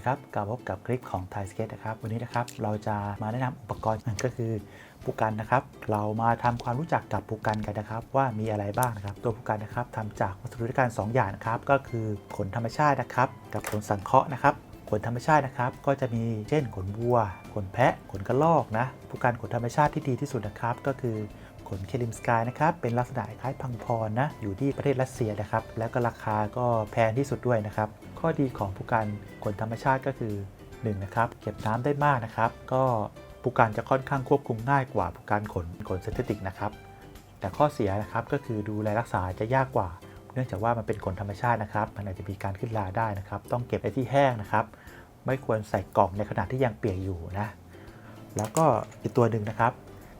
ดีครับกลับพบกับคลิปของ Thai Skate นะครับ วันนี้นะครับเราจะมาแนะนำอุปกรณ์ก็คือปูกันนะครับ เรามาทำความรู้จักกับปูกันกันนะครับ ว่ามีอะไรบ้างนะครับ ตัวปูกันนะครับทำจากวัสดุด้วยกันสองอย่างนะครับ ก็คือขนธรรมชาตินะครับ กับขนสังเคราะห์นะครับขนธรรมชาตินะครับ ก็จะมีเช่นขนวัว ขนแพะ ขนกระรอกนะปูกันขนธรรมชาติที่ดีที่สุดนะครับ ก็คือ ขนเคลิมสกายนะครับ เป็นลักษณะคล้ายพังพรนะ อยู่ที่ประเทศรัสเซียนะครับ แล้วก็ราคาก็แพงที่สุดด้วยนะครับ ข้อดีของผู้การขนธรรมชาติก็คือ1นะครับ เก็บน้ำได้มากนะครับ ก็ผู้การจะค่อนข้างควบคุมง่ายกว่าผู้การขนขนเซนติกนะครับ แต่ข้อเสียนะครับก็คือดูแลรักษาจะยากกว่า เนื่องจากว่ามันเป็นขนธรรมชาตินะครับ มันอาจจะมีการขึ้นราได้นะครับ ต้องเก็บในที่แห้งนะครับ ไม่ควรใส่กล่องในขณะที่ยังเปียกอยู่นะ แล้วก็อีกตัวหนึ่งนะครับ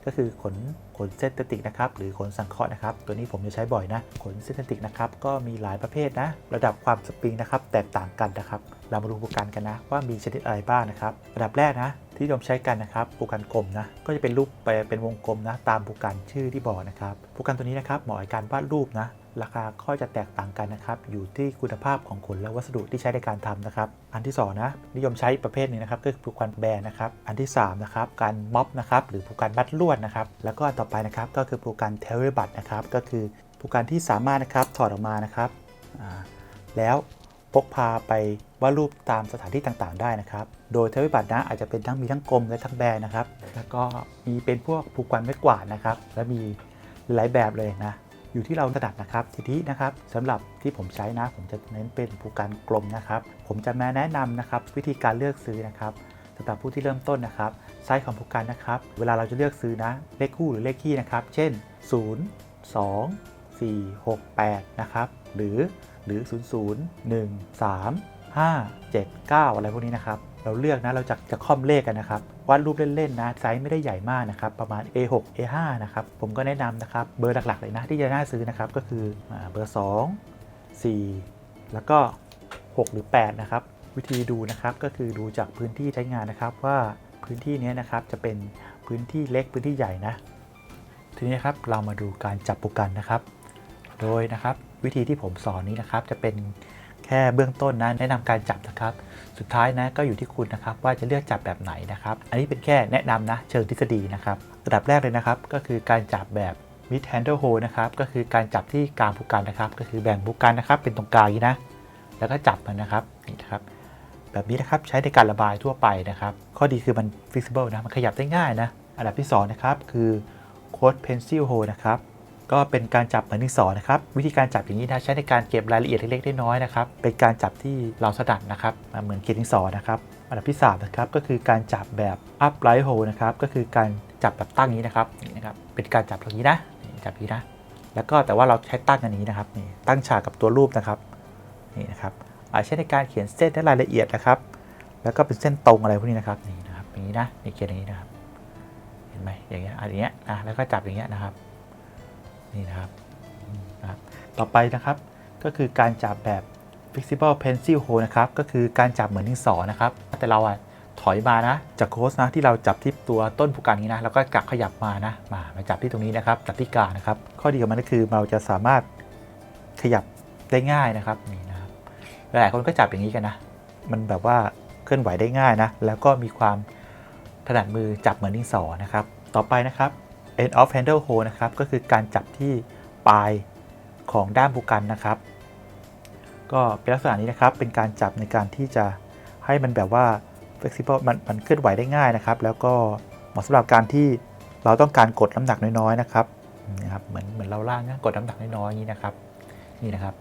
ก็คือขน นเซนเทติกนะครับหรือขนสังเคราะห์นะครับ ตัวนี้ผมจะใช้บ่อยนะ ขนเซนเทติกนะครับก็มีหลายประเภทนะ ระดับความสปริงนะครับแตกต่างกันนะครับ เรามาดูปูกันกันนะ ว่ามีชนิดอะไรบ้างนะครับระดับแรกนะที่นิยมใช้กันนะครับปูกันกลมนะ ก็จะเป็นรูปไปเป็นวงกลมนะ ตามปูกันชื่อที่บอกนะครับปูกันตัวนี้นะครับเหมาะกับการวาดรูปนะ ราคาก็จะแตกต่างกันนะครับ อยู่ที่คุณภาพของขนและวัสดุที่ใช้ในการทำนะครับ อันที่2นะนิยมใช้ประเภทนี้นะครับก็คือผูกกันแบนนะครับ อันที่3นะครับการม็อบนะครับหรือผูกกันบัดลวดนะครับ แล้วก็อันต่อไปนะครับ ก็คือผูกกันเทเลบัตนะครับ ก็คือผูกกันที่สามารถนะครับถอดออกมานะครับ แล้วพกพาไปวาดรูปตามสถานที่ต่างๆ ได้นะครับ โดยเทเลบัตนะอาจจะเป็นทั้งมีทั้งกลมและทั้งแบนนะครับ แล้วก็มีเป็นพวกผูกกันไม้กวาดนะครับ และมีหลายแบบเลยนะ อยู่ที่เราถนัดนะครับ ทีนี้นะครับสำหรับที่ผมใช้นะ ผมจะเน้นเป็นผูกการกลมนะครับ ผมจะมาแนะนำนะครับวิธีการเลือกซื้อนะครับ สำหรับผู้ที่เริ่มต้นนะครับไซส์ของผูกการนะครับ เวลาเราจะเลือกซื้อนะเลขคู่หรือเลขคี่นะครับ เช่น 0 2 4 6 8 นะครับ หรือหรือ 0 0 1 3 5 7 9 อะไรพวกนี้นะครับ เราเลือกนะ เราจะจะค่อมเลขกันนะครับวาดรูปเล่นๆนะ ไซส์ไม่ได้ใหญ่มากนะครับ ประมาณ A6 A5 นะครับ ผมก็แนะนำนะครับ เบอร์หลักๆเลยนะ ที่จะน่าซื้อนะครับ ก็คือเบอร์ 2 4 แล้วก็ 6 หรือ 8 นะครับ วิธีดูนะครับก็คือดูจากพื้นที่ใช้งานนะครับว่าพื้นที่นี้นะครับจะเป็นพื้นที่เล็กพื้นที่ใหญ่นะ ทีนี้ครับเรามาดูการจับปูกันนะครับ โดยนะครับวิธีที่ผมสอนนี้นะครับ จะเป็นแค่เบื้องต้นนะแนะนำการจับนะครับ สุดท้ายนะก็อยู่ที่คุณนะครับ ว่าจะเลือกจับแบบไหนนะครับ อันนี้เป็นแค่แนะนำนะเชิงทฤษฎีนะครับระดับแรกเลยนะครับ ก็คือการจับแบบ mid handle hold นะครับก็คือการจับที่กลางภูกกันนะครับ ก็คือแบ่งภูกกันนะครับ เป็นตรงกลางอย่างนี้นะ แล้วก็จับมันนะครับนี่นะครับ แบบนี้นะครับ ใช้ในการระบายทั่วไปนะครับ ข้อดีคือมัน flexible นะ มันขยับได้ง่ายนะ อันดับที่สองนะครับ คือ code pencil hold นะครับ ก็เป็นการจับเหมือนดินสอนะครับ วิธีการจับอย่างนี้นะ ใช้ในการเก็บรายละเอียดเล็กๆน้อยๆนะครับ เป็นการจับที่เราถนัดนะครับ เหมือนเขียนดินสอนะครับ อันดับที่ 3 นะครับ ก็คือการจับแบบ upright hold นะครับ ก็คือการจับแบบตั้งนี้นะครับ นี่นะครับ เป็นการจับอย่างนี้นะ จับนี้นะ แล้วก็แต่ว่าเราใช้ตั้งอันนี้นะครับ นี่ ตั้งฉากกับตัวรูปนะครับ นี่นะครับ อาจใช้ในการเขียนเส้นและรายละเอียดนะครับ แล้วก็เป็นเส้นตรงอะไรพวกนี้นะครับนี่นะครับอย่างนี้นะนี่เขียนอย่างนี้นะครับ เห็นไหมอย่างเงี้ยอันเนี้ยนะแล้วก็จับอย่างเงี้ยนะครับนี่นะครับนะครับ ต่อไปนะครับก็คือการจับแบบ flexible pencil hold นะครับ ก็คือการจับเหมือนดินสอนะครับ แต่เราอะถอยมานะจากโค้สนะที่เราจับที่ตัวต้นผูกกันนี้นะแล้วก็กลับขยับมานะมามาจับที่ตรงนี้นะครับจับที่กานะครับ ข้อดีของมันก็คือเราจะสามารถขยับได้ง่ายนะครับนี่น หลายคนก็จับอย่างนี้กันนะ มันแบบว่าเคลื่อนไหวได้ง่ายนะ แล้วก็มีความถนัดมือจับเหมือนดินสอนะครับ ต่อไปนะครับ end of handle hold นะครับ ก็คือการจับที่ปลายของด้ามผูกกันนะครับ ก็เป็นลักษณะนี้นะครับ เป็นการจับในการที่จะให้มันแบบว่า flexible มันมันเคลื่อนไหวได้ง่ายนะครับ แล้วก็เหมาะสำหรับการที่เราต้องการกดน้ำหนักน้อยๆนะครับนะครับ เหมือนเหมือนเราล่างนะกดน้ำหนักน้อยๆนี้นะครับ นี่นะครับ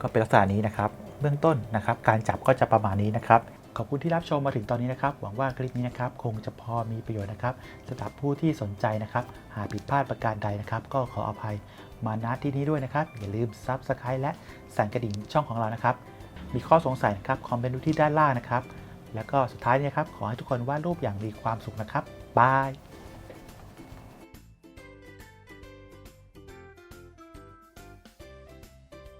ก็เป็นลักษณะนี้นะครับ เบื้องต้นนะครับ การจับก็จะประมาณนี้นะครับ ขอบคุณที่รับชมมาถึงตอนนี้นะครับ หวังว่าคลิปนี้นะครับคงจะพอมีประโยชน์นะครับสำหรับผู้ที่สนใจนะครับ หากผิดพลาดประการใดนะครับ ก็ขออภัยมาณที่นี้ด้วยนะครับ อย่าลืม Subscribe และสั่นกระดิ่งช่องของเรานะครับ มีข้อสงสัยนะครับคอมเมนต์ดูที่ด้านล่างนะครับ แล้วก็สุดท้ายนี้นะครับขอให้ทุกคนวาดรูปอย่างมีความสุขนะครับบาย